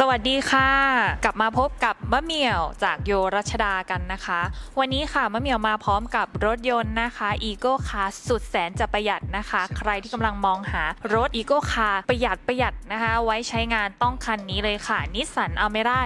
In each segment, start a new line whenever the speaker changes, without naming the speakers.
สวัสดีค่ะ กลับมาพบกับมะเหมี่ยวจากโยรัชดากันนะคะ วันนี้ค่ะมะเหมี่ยวมาพร้อมกับรถยนต์นะคะ Ego Car สุดแสนจะประหยัดนะคะ ใครที่กำลังมองหารถ Ego Car ประหยัดประหยัดนะคะ ไว้ใช้งานต้องคันนี้เลยค่ะ Nissan Almera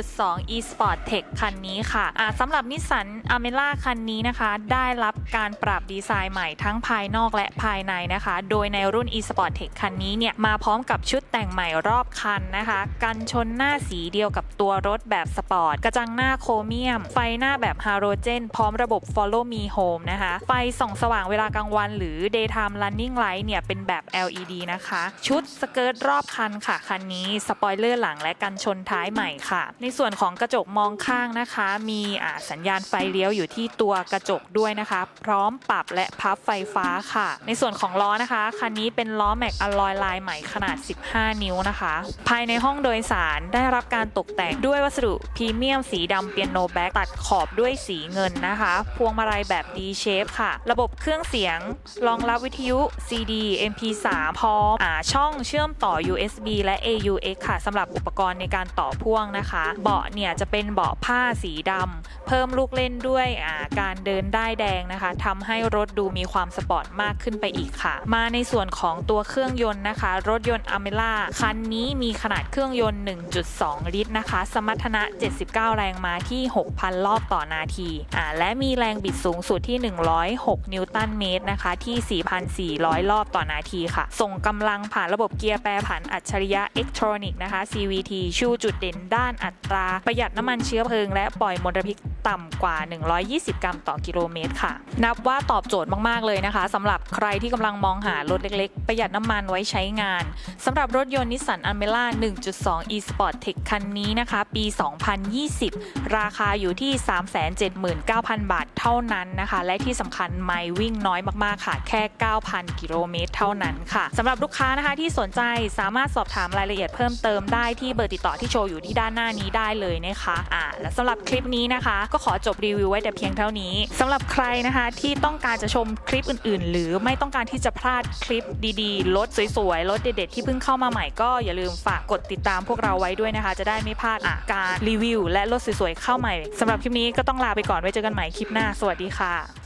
1.2 e-sport tech คันนี้ค่ะอ่าสำหรับ Nissan Almera คันนี้นะคะ ได้รับการปรับดีไซน์ใหม่ทั้งภายนอกและภายในนะคะ โดยในรุ่น e-sport tech คันนี้เนี่ยมาพร้อมกับชุดแต่งใหม่รอบคันนะคะกันชนหน้าสีเดียวกับตัวรถแบบสปอร์ต กระจังหน้าโครเมียม ไฟหน้าแบบฮาโลเจน พร้อมระบบ Follow Me Home นะคะ ไฟส่องสว่างเวลากลางวัน หรือ Daytime Running Light เนี่ย เป็นแบบ LED นะคะ ชุดสเกิร์ตรอบคันค่ะ คันนี้ สปอยเลอร์หลังและกันชนท้ายใหม่ค่ะ ในส่วนของกระจกมองข้างนะคะ มีสัญญาณไฟเลี้ยวอยู่ที่ตัวกระจกด้วยนะคะ พร้อมปรับและพับไฟฟ้าค่ะ ในส่วนของล้อนะคะ คันนี้เป็นล้อแม็กอลลอยลายใหม่ขนาด 15 นิ้วนะคะ ภายในห้องโดยสารได้รับการตกแต่งด้วยวัสดุพรีเมียมสีดำเปียโนแบ็กตัดขอบด้วยสีเงินนะคะ พวงมาลัยแบบ D shape ค่ะ ระบบเครื่องเสียงรองรับวิทยุ CD MP3 พร้อมอาช่องเชื่อมต่อ USB และ AUX ค่ะสำหรับอุปกรณ์ในการต่อพ่วงนะคะ เบาะเนี่ยจะเป็นเบาะผ้าสีดำเพิ่มลูกเล่นด้วยอ่าการเดินได้แดงนะคะทำให้รถดูมีความสปอร์ตมากขึ้นไปอีกค่ะ มาในส่วนของตัวเครื่องยนต์นะคะ รถยนต์อเมล่าคันนี้มีขนาดเครื่องยนต์1.2 ลิตรนะคะ สมรรถนะ 79 แรงม้าที่ 6,000 รอบต่อนาทีอ่าและมีแรงบิดสูงสุดที่ 106 นิวตันเมตรนะคะ ที่ 4,400 รอบต่อนาทีค่ะ ส่งกำลังผ่านระบบเกียร์แปรผันอัจฉริยะ e ิทรอนิกนะคะ CVT ชูจุดเด่นด้านอัตรา ประหยัดน้ำมันเชื้อเพลิง และปล่อยมลพิษต่ำกว่า 120 กรัมต่อกิโลเมตรค่ะ นับว่าตอบโจทย์มากๆเลยนะคะสำหรับใครที่กำลังมองหารถเล็กๆ ประหยัดน้ำมันไว้ใช้งานสำหรับรถยนต์นิสสันอัลเมล่า1.2 Sport tech คันนี้นะคะ ปี 2020 ราคาอยู่ที่ 379,000 บาทเท่านั้นนะคะ และที่สำคัญไมล์วิ่งน้อยมากๆค่ะ แค่ 9,000 กิโลเมตรเท่านั้นค่ะสำหรับลูกค้านะคะที่สนใจสามารถสอบถามรายละเอียดเพิ่มเติมได้ที่เบอร์ติดต่อที่โชว์อยู่ที่ด้านหน้านี้ได้เลยนะคะอ่าและสำหรับคลิปนี้นะคะ ก็ขอจบรีวิวไว้แต่เพียงเท่านี้สำหรับใครนะคะที่ต้องการจะชมคลิปอื่น ๆ หรือไม่ต้องการที่จะพลาดคลิปดีๆรถสวยๆรถเด็ดๆที่เพิ่งเข้ามาใหม่ก็อย่าลืมฝากกดติดตามพวกเราไว้ด้วยนะคะ จะได้ไม่พลาดอะการรีวิว และรถสวยๆเข้าใหม่สำหรับคลิปนี้ก็ต้องลาไปก่อนไว้เจอกันใหม่คลิปหน้าสวัสดีค่ะ